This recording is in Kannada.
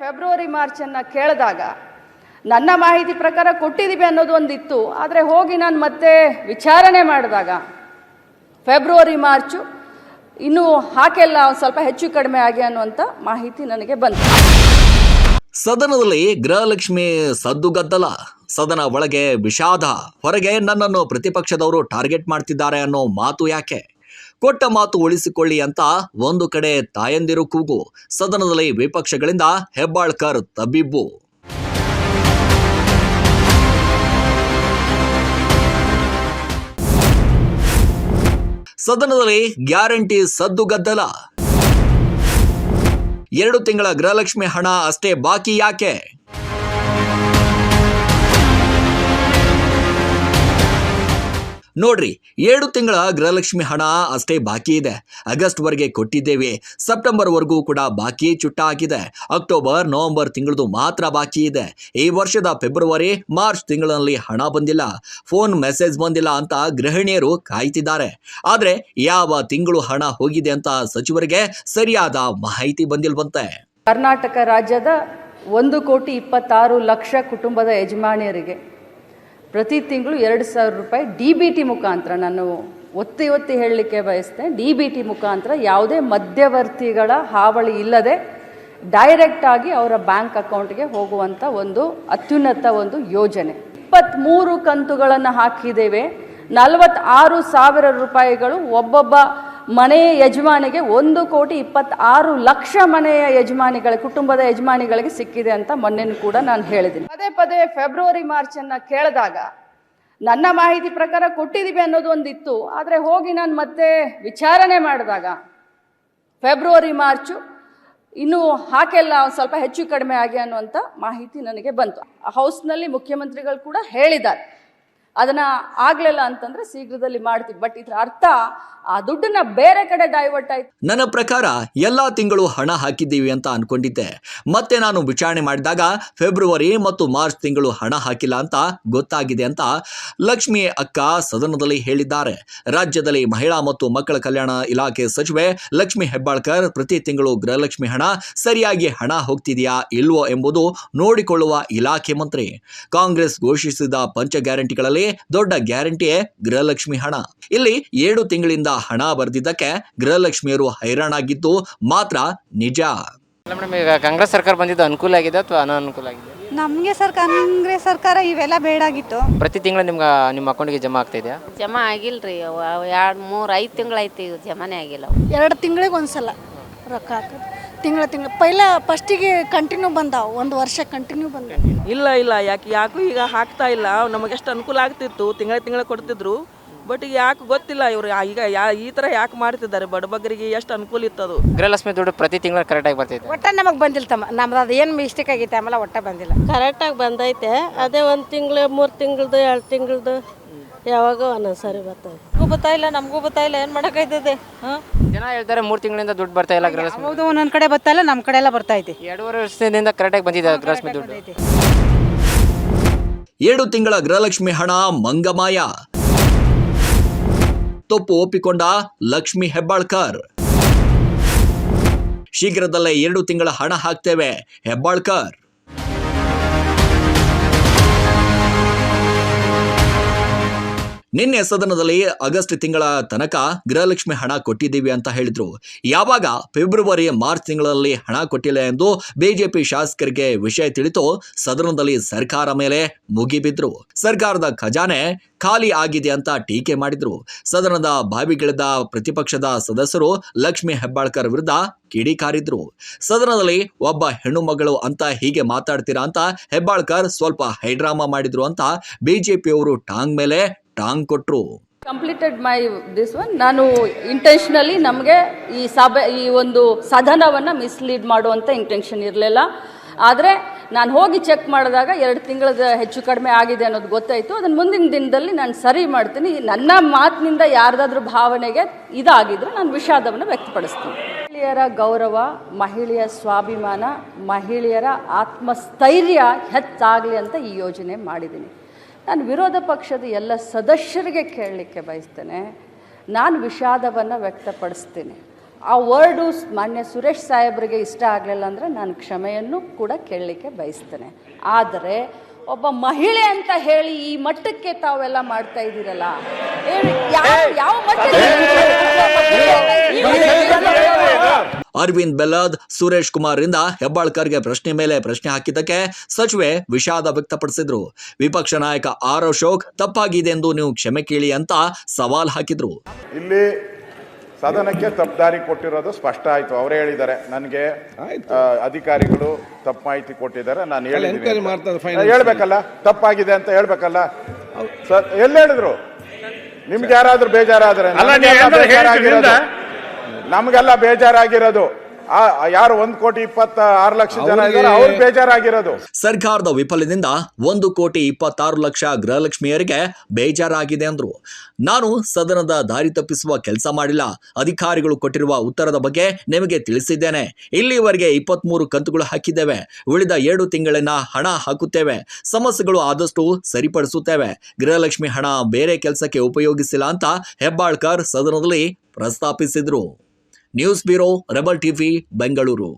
ಫೆಬ್ರವರಿ, ಮಾರ್ಚನ್ನು ಕೇಳಿದಾಗ, ನನ್ನ ಮಾಹಿತಿ ಪ್ರಕಾರ ಕೊಟ್ಟಿದ್ದೀವಿ ಅನ್ನೋದು ಒಂದಿತ್ತು, ಆದರೆ ಹೋಗಿ ನಾನು ಮತ್ತೆ ವಿಚಾರಣೆ ಮಾಡಿದಾಗ, ಫೆಬ್ರವರಿ, ಮಾರ್ಚು, ಇನ್ನೂ ಹಾಕೆಲ್ಲ ಸ್ವಲ್ಪ ಹೆಚ್ಚು ಕಡಿಮೆ ಆಗಿ ಅನ್ನುವಂಥ ಮಾಹಿತಿ ನನಗೆ ಬಂತು. ಸದನದಲ್ಲಿ ಗೃಹಲಕ್ಷ್ಮಿ ಸದ್ದುಗದ್ದಲ ಸದನ ಒಳಗೆ ವಿಷಾದ, ಹೊರಗೆ ನನ್ನನ್ನು ಪ್ರತಿಪಕ್ಷದವರು ಟಾರ್ಗೆಟ್ ಮಾಡ್ತಿದ್ದಾರೆ ಅನ್ನೋ ಮಾತು ಯಾಕೆ? ಕೊಟ್ಟ ಮಾತು ಉಳಿಸಿಕೊಳ್ಳಿ ಅಂತ ಒಂದು ಕಡೆ ತಾಯಂದಿರು ಕೂಗು. ಸದನದಲ್ಲಿ ವಿಪಕ್ಷಗಳಿಂದ ಹೆಬ್ಬಾಳ್ಕರ್ ತಬ್ಬಿಬ್ಬು. ಸದನದಲ್ಲಿ ಗ್ಯಾರಂಟಿ ಸದ್ದುಗದ್ದಲ. ಎರಡು ತಿಂಗಳ ಗೃಹಲಕ್ಷ್ಮಿ ಹಣ ಅಷ್ಟೇ ಬಾಕಿ ಯಾಕೆ? ನೋಡ್ರಿ, ಏಳು ತಿಂಗಳ ಗೃಹಲಕ್ಷ್ಮಿ ಹಣ ಅಷ್ಟೇ ಬಾಕಿ ಇದೆ. ಆಗಸ್ಟ್ ವರೆಗೆ ಕೊಟ್ಟಿದ್ದೇವೆ. ಸೆಪ್ಟೆಂಬರ್ ವರೆಗೂ ಕೂಡ ಬಾಕಿ ಚುಟ್ಟ ಹಾಕಿದೆ ಅಕ್ಟೋಬರ್, ನವೆಂಬರ್ ತಿಂಗಳದು ಮಾತ್ರ ಬಾಕಿ ಇದೆ. ಈ ವರ್ಷದ ಫೆಬ್ರವರಿ, ಮಾರ್ಚ್ ತಿಂಗಳಲ್ಲಿ ಹಣ ಬಂದಿಲ್ಲ. ಫೋನ್ ಮೆಸೇಜ್ ಬಂದಿಲ್ಲ ಅಂತ ಗೃಹಿಣಿಯರು ಕಾಯ್ತಿದ್ದಾರೆ. ಆದರೆ, ಯಾವ ತಿಂಗಳು ಹಣ ಹೋಗಿದೆ ಅಂತ ಸಚಿವರಿಗೆ ಸರಿಯಾದ ಮಾಹಿತಿ ಬಂದಿಲ್ವಂತೆ. ಕರ್ನಾಟಕ ರಾಜ್ಯದ ಒಂದು ಕೋಟಿ ಇಪ್ಪತ್ತಾರು ಲಕ್ಷ ಕುಟುಂಬದ ಯಜಮಾನಿಯರಿಗೆ ಪ್ರತಿ ತಿಂಗಳು ಎರಡು ಸಾವಿರ ರೂಪಾಯಿ ಡಿ ಬಿ ಟಿ ಮುಖಾಂತರ ನಾನು ಒತ್ತಿ ಒತ್ತಿ ಹೇಳಲಿಕ್ಕೆ ಬಯಸ್ತೇನೆ ಡಿ ಬಿ ಟಿ ಮುಖಾಂತರ ಯಾವುದೇ ಮಧ್ಯವರ್ತಿಗಳ ಹಾವಳಿ ಇಲ್ಲದೆ ಡೈರೆಕ್ಟ್ ಆಗಿ ಅವರ ಬ್ಯಾಂಕ್ ಅಕೌಂಟ್ಗೆ ಹೋಗುವಂಥ ಒಂದು ಅತ್ಯುನ್ನತ ಒಂದು ಯೋಜನೆ. ಇಪ್ಪತ್ತ್ಮೂರು ಕಂತುಗಳನ್ನು ಹಾಕಿದ್ದೇವೆ. ನಲವತ್ತಾರು ಸಾವಿರ ರೂಪಾಯಿಗಳು ಒಬ್ಬೊಬ್ಬ ಮನೆಯ ಯಜಮಾನಿಗೆ ಒಂದು ಕೋಟಿ ಇಪ್ಪತ್ತಾರು ಲಕ್ಷ ಮನೆಯ ಯಜಮಾನಿಗಳ, ಕುಟುಂಬದ ಯಜಮಾನಿಗಳಿಗೆ ಸಿಕ್ಕಿದೆ ಅಂತ ಮೊನ್ನೆನೂ ಕೂಡ ನಾನು ಹೇಳಿದ್ದೀನಿ. ಪದೇ ಪದೇ ಫೆಬ್ರವರಿ, ಮಾರ್ಚನ್ನು ಕೇಳಿದಾಗ ನನ್ನ ಮಾಹಿತಿ ಪ್ರಕಾರ ಕೊಟ್ಟಿದ್ದೀವಿ ಅನ್ನೋದು ಒಂದಿತ್ತು. ಆದರೆ ಹೋಗಿ ನಾನು ಮತ್ತೆ ವಿಚಾರಣೆ ಮಾಡಿದಾಗ ಫೆಬ್ರವರಿ, ಮಾರ್ಚು ಇನ್ನೂ ಹಾಕೆಲ್ಲ ಸ್ವಲ್ಪ ಹೆಚ್ಚು ಕಡಿಮೆ ಆಗಿ ಅನ್ನುವಂಥ ಮಾಹಿತಿ ನನಗೆ ಬಂತು. ಹೌಸ್ನಲ್ಲಿ ಮುಖ್ಯಮಂತ್ರಿಗಳು ಕೂಡ ಹೇಳಿದ್ದಾರೆ. ಅದನ್ನು ಆಗಲಿಲ್ಲ ಅಂತಂದ್ರೆ ಶೀಘ್ರದಲ್ಲಿ ಮಾಡ್ತೀವಿ. ಬಟ್ ಇದರ ಅರ್ಥ ಆ ದುಡ್ಡನ್ನ ಬೇರೆ ಕಡೆ ಡೈವರ್ಟ್ ಆಯ್ತು. ನನ್ನ ಪ್ರಕಾರ ಎಲ್ಲಾ ತಿಂಗಳು ಹಣ ಹಾಕಿದ್ದೀವಿ ಅಂತ ಅನ್ಕೊಂಡಿದ್ದೆ. ಮತ್ತೆ ನಾನು ವಿಚಾರಣೆ ಮಾಡಿದಾಗ ಫೆಬ್ರವರಿ ಮತ್ತು ಮಾರ್ಚ್ ತಿಂಗಳು ಹಣ ಹಾಕಿಲ್ಲ ಅಂತ ಗೊತ್ತಾಗಿದೆ ಅಂತ ಲಕ್ಷ್ಮಿ ಅಕ್ಕ ಸದನದಲ್ಲಿ ಹೇಳಿದ್ದಾರೆ. ರಾಜ್ಯದಲ್ಲಿ ಮಹಿಳಾ ಮತ್ತು ಮಕ್ಕಳ ಕಲ್ಯಾಣ ಇಲಾಖೆ ಸಚಿವೆ ಲಕ್ಷ್ಮಿ ಹೆಬ್ಬಾಳ್ಕರ್ ಪ್ರತಿ ತಿಂಗಳು ಗೃಹಲಕ್ಷ್ಮಿ ಹಣ ಸರಿಯಾಗಿ ಹಣ ಹೋಗ್ತಿದೆಯಾ ಇಲ್ವೋ ಎಂಬುದು ನೋಡಿಕೊಳ್ಳುವ ಇಲಾಖೆ ಮಂತ್ರಿ. ಕಾಂಗ್ರೆಸ್ ಘೋಷಿಸಿದ ಪಂಚ ಗ್ಯಾರಂಟಿಗಳಲ್ಲಿ ದೊಡ್ಡ ಗ್ಯಾರಂಟಿಯೇ ಗೃಹಲಕ್ಷ್ಮಿ ಹಣ. ಇಲ್ಲಿ ಏಳು ತಿಂಗಳಿಂದ ಹಣ ಬರೆದಿದ್ದಕ್ಕೆ ಗೃಹಲಕ್ಷ್ಮಿಯರು ಹೈರಾಣಾಗಿದ್ದು ಮಾತ್ರ ನಿಜ. ಮೇಡಮ್ ಈಗ ಕಾಂಗ್ರೆಸ್ ಸರ್ಕಾರ ಬಂದಿದ್ದು ಅನುಕೂಲ ಆಗಿದೆ ಅಥವಾ ಅನಾನುಕೂಲ ಆಗಿದೆ? ನಮಗೆ ಸರ್ ಕಾಂಗ್ರೆಸ್ ಸರ್ಕಾರ ಇವೆಲ್ಲ ಬೇಡಾಗಿತ್ತು ಪ್ರತಿ ತಿಂಗಳು ನಿಮ್ಗೆ ನಿಮ್ಮ ಅಕೌಂಟಿಗೆ ಜಮಾ ಆಗ್ತಾ ಇದೆಯಾ? ಜಮಾ ಆಗಿಲ್ರಿ ಎರಡು ಮೂರು ಐದು ತಿಂಗಳಾಯ್ತು ಐತಿ ಜಮಾನೇ ಆಗಿಲ್ಲ. ಎರಡು ತಿಂಗಳಿಗೆ ಒಂದ್ಸಲ ರೊಕ್ಕ ಹಾಕೋದು ತಿಂಗಳ ತಿಂಗಳ. ಪೈಲ ಫಸ್ಟಿಗೆ ಕಂಟಿನ್ಯೂ ಬಂದಾವ ಒಂದು ವರ್ಷ ಕಂಟಿನ್ಯೂ ಬಂದಾವ. ಇಲ್ಲ ಇಲ್ಲ ಯಾಕೆ ಯಾಕೂ ಈಗ ಹಾಕ್ತಾ ಇಲ್ಲ. ನಮಗೆ ಎಷ್ಟು ಅನುಕೂಲ ಆಗ್ತಿತ್ತು ತಿಂಗಳ ತಿಂಗಳ ಕೊಡ್ತಿದ್ರು. ಬಟ್ ಯಾಕೆ ಗೊತ್ತಿಲ್ಲ ಇವರು ಈಗ ಯಾ ಈ ಥರ ಯಾಕೆ ಮಾಡ್ತಿದ್ದಾರೆ? ಬಡಬಗ್ಗರಿಗೆ ಎಷ್ಟು ಅನುಕೂಲ ಇತ್ತದು ಗೃಹಲಕ್ಷ್ಮಿ ದುಡ್ಡು ಪ್ರತಿ ತಿಂಗಳು ಕರೆಕ್ಟಾಗಿ ಬರ್ತೈತೆ ಒಟ್ಟ ನಮಗೆ ಬಂದಿಲ್ಲ ತಮ್ಮ. ನಮ್ದು ಅದು ಏನು ಮಿಸ್ಟೇಕ್ ಆಗೈತೆ ಆಮೇಲೆ ಒಟ್ಟ ಬಂದಿಲ್ಲ. ಕರೆಕ್ಟಾಗಿ ಬಂದೈತೆ. ಅದೇ ಒಂದು ತಿಂಗಳು ಮೂರು ತಿಂಗಳದು ಎರಡು ತಿಂಗಳದು. ಯಾವಾಗ ಒಂದೊಂದು ಸರಿ ಬರ್ತದೆ ನಮಗೂ ಗೊತ್ತಾ ಇಲ್ಲ ನಮಗೂ ಗೊತ್ತಾ ಇಲ್ಲ ಏನು ಮಾಡೋಕ್ಕಾಯ್ತದೆ? ಹಾಂ? ಜನ ಹೇಳ್ತಾರೆ ಮೂರು ತಿಂಗಳಿಂದ ದುಡ್ಡು ಬರ್ತಾ ಇಲ್ಲ ಗೃಹಲಕ್ಷ್ಮಿ ಹೌದು ಒಂದೊಂದು ಕಡೆ ಬರ್ತಾ ಇಲ್ಲ ನಮ್ಮ ಕಡೆ ಎಲ್ಲ ಬರ್ತಾ ಐತಿ ಎರಡೂವರೆ ವರ್ಷದಿಂದ ಕರೆಕ್ಟಾಗಿ ಬಂದಿದೆ ಗೃಹಲಕ್ಷ್ಮಿ ದುಡ್ಡು. ಏಳು ತಿಂಗಳ ಗೃಹಲಕ್ಷ್ಮಿ ಹಣ ಮಂಗಮಾಯ. ತಪ್ಪು ಒಪ್ಪಿಕೊಂಡ ಲಕ್ಷ್ಮಿ ಹೆಬ್ಬಾಳ್ಕರ್. ಶೀಘ್ರದಲ್ಲೇ ಎರಡು ತಿಂಗಳ ಹಣ ಹಾಕ್ತೇವೆ ಹೆಬ್ಬಾಳ್ಕರ್. ನಿನ್ನೆ ಸದನದಲ್ಲಿ ಆಗಸ್ಟ್ ತಿಂಗಳ ತನಕ ಗೃಹಲಕ್ಷ್ಮಿ ಹಣ ಕೊಟ್ಟಿದ್ದೀವಿ ಅಂತ ಹೇಳಿದ್ರು. ಯಾವಾಗ? ಫೆಬ್ರವರಿ, ಮಾರ್ಚ್ ತಿಂಗಳಲ್ಲಿ ಹಣ ಕೊಟ್ಟಿಲ್ಲ ಎಂದು ಬಿಜೆಪಿ ಶಾಸಕರಿಗೆ ವಿಷಯ ತಿಳಿತು. ಸದನದಲ್ಲಿ ಸರ್ಕಾರ ಮೇಲೆ ಮುಗಿಬಿದ್ರು. ಸರ್ಕಾರದ ಖಜಾನೆ ಖಾಲಿ ಆಗಿದೆ ಅಂತ ಟೀಕೆ ಮಾಡಿದ್ರು. ಸದನದ ಬಾವಿಗಿಳಿದ ಪ್ರತಿಪಕ್ಷದ ಸದಸ್ಯರು ಲಕ್ಷ್ಮಿ ಹೆಬ್ಬಾಳ್ಕರ್ ವಿರುದ್ಧ ಕಿಡಿಕಾರಿದ್ರು ಸದನದಲ್ಲಿ ಒಬ್ಬ ಹೆಣ್ಣು ಮಗಳು ಅಂತ ಹೀಗೆ ಮಾತಾಡ್ತೀರಾ ಅಂತ ಹೆಬ್ಬಾಳ್ಕರ್ ಸ್ವಲ್ಪ ಹೈಡ್ರಾಮಾ ಮಾಡಿದ್ರು ಅಂತ ಬಿಜೆಪಿಯವರು ಟಾಂಗ್ ಮೇಲೆ ಟಾಂಗ್ ಕೊಟ್ಟರು ಕಂಪ್ಲೀಟೆಡ್ ಮೈ ದಿಸ್ ಒನ್ ನಾನು ಇಂಟೆನ್ಷನಲಿ ನಮಗೆ ಈ ಸಭೆ, ಈ ಒಂದು ಸದನವನ್ನು ಮಿಸ್ಲೀಡ್ ಮಾಡುವಂಥ ಇಂಟೆನ್ಷನ್ ಇರಲಿಲ್ಲ. ಆದರೆ ನಾನು ಹೋಗಿ ಚೆಕ್ ಮಾಡಿದಾಗ ಎರಡು ತಿಂಗಳದ ಹೆಚ್ಚು ಕಡಿಮೆ ಆಗಿದೆ ಅನ್ನೋದು ಗೊತ್ತಾಯಿತು. ಅದನ್ನು ಮುಂದಿನ ದಿನದಲ್ಲಿ ನಾನು ಸರಿ ಮಾಡ್ತೀನಿ. ನನ್ನ ಮಾತಿನಿಂದ ಯಾರ್ದಾದ್ರೂ ಭಾವನೆಗೆ ಇದಾಗಿದ್ರೆ ನಾನು ವಿಷಾದವನ್ನು ವ್ಯಕ್ತಪಡಿಸ್ತೀನಿ. ಮಹಿಳೆಯರ ಗೌರವ, ಮಹಿಳೆಯ ಸ್ವಾಭಿಮಾನ, ಮಹಿಳೆಯರ ಆತ್ಮಸ್ಥೈರ್ಯ ಹೆಚ್ಚಾಗಲಿ ಅಂತ ಈ ಯೋಜನೆ ಮಾಡಿದ್ದೀನಿ. ನಾನು ವಿರೋಧ ಪಕ್ಷದ ಎಲ್ಲ ಸದಸ್ಯರಿಗೆ ಕೇಳಲಿಕ್ಕೆ ಬಯಸ್ತೇನೆ. ನಾನು ವಿಷಾದವನ್ನು ವ್ಯಕ್ತಪಡಿಸ್ತೀನಿ. ಆ ವರ್ಡು ಮಾನ್ಯ ಸುರೇಶ್ ಸಾಹೇಬರಿಗೆ ಇಷ್ಟ ಆಗಲಿಲ್ಲ ಅಂದರೆ ನಾನು ಕ್ಷಮೆಯನ್ನು ಕೂಡ ಕೇಳಲಿಕ್ಕೆ ಬಯಸ್ತೇನೆ. ಆದರೆ ಒಬ್ಬ ಮಹಿಳೆ ಅಂತ ಹೇಳಿ ಈ ಮಟ್ಟಕ್ಕೆ ತಾವೆಲ್ಲ ಮಾಡ್ತಾ ಇದ್ದೀರಲ್ಲ? ಯಾವ ಯಾವ ಮಟ್ಟಕ್ಕೆ ಅರವಿಂದ್ ಬೆಲ್ಲದ್ ಸುರೇಶ್ ಕುಮಾರ್ ಇಂದ ಹೆಬ್ಬಾಳ್ಕರ್ಗೆ ಪ್ರಶ್ನೆ ಮೇಲೆ ಪ್ರಶ್ನೆ ಹಾಕಿದ್ದಕ್ಕೆ ಸಚಿವೆ ವಿಷಾದ ವ್ಯಕ್ತಪಡಿಸಿದ್ರು. ವಿಪಕ್ಷ ನಾಯಕ ಆರ್ ಅಶೋಕ್ ತಪ್ಪಾಗಿದೆ ಎಂದು ನೀವು ಕ್ಷಮೆ ಕೇಳಿ ಅಂತ ಸವಾಲ್ ಹಾಕಿದ್ರು. ಇಲ್ಲಿ ಸದನಕ್ಕೆ ತಪ್ಪದಾರಿ ಕೊಟ್ಟಿರೋದು ಸ್ಪಷ್ಟ ಆಯ್ತು. ಅವರೇ ಹೇಳಿದ್ದಾರೆ ನನಗೆ ಅಧಿಕಾರಿಗಳು ತಪ್ಪು ಮಾಹಿತಿ ಕೊಟ್ಟಿದ್ದಾರೆ ನಾನು. ಹೇಳ್ಬೇಕಲ್ಲ ತಪ್ಪಾಗಿದೆ ಅಂತ ಹೇಳ್ಬೇಕಲ್ಲ? ಸರ್ ಎಲ್ಲಿ ಹೇಳಿದ್ರು? ನಿಮ್ಗೆ ಯಾರಾದ್ರೂ ಬೇಜಾರಾದ್ರೆ ನಮ್ಗೆಲ್ಲ ಬೇಜಾರಾಗಿರೋದು. ಯಾರು ಒಂದ್ ಕೋಟಿ ಇಪ್ಪತ್ತ ಆರು ಲಕ್ಷ ಜನ ಇದ್ದಾರೆ ಅವ್ರು ಬೇಜಾರಾಗಿರೋದು. ಸರ್ಕಾರದ ವಿಫಲದಿಂದ ಒಂದು ಕೋಟಿ ಇಪ್ಪತ್ತಾರು ಲಕ್ಷ ಗೃಹಲಕ್ಷ್ಮಿಯರಿಗೆ ಬೇಜಾರಾಗಿದೆ ಅಂದ್ರು. ನಾನು ಸದನದ ದಾರಿ ತಪ್ಪಿಸುವ ಕೆಲಸ ಮಾಡಿಲ್ಲ. ಅಧಿಕಾರಿಗಳು ಕೊಟ್ಟಿರುವ ಉತ್ತರದ ಬಗ್ಗೆ ನಿಮಗೆ ತಿಳಿಸಿದ್ದೇನೆ. ಇಲ್ಲಿವರೆಗೆ ಇಪ್ಪತ್ಮೂರು ಕಂತುಗಳು ಹಾಕಿದ್ದೇವೆ. ಉಳಿದ ಎರಡು ತಿಂಗಳಿನ ಹಣ ಹಾಕುತ್ತೇವೆ. ಸಮಸ್ಯೆಗಳು ಆದಷ್ಟು ಸರಿಪಡಿಸುತ್ತೇವೆ. ಗೃಹಲಕ್ಷ್ಮಿ ಹಣ ಬೇರೆ ಕೆಲಸಕ್ಕೆ ಉಪಯೋಗಿಸಿಲ್ಲ ಅಂತ ಹೆಬ್ಬಾಳ್ಕರ್ ಸದನದಲ್ಲಿ ಪ್ರಸ್ತಾಪಿಸಿದ್ರು. news bureau Rebel TV Bengaluru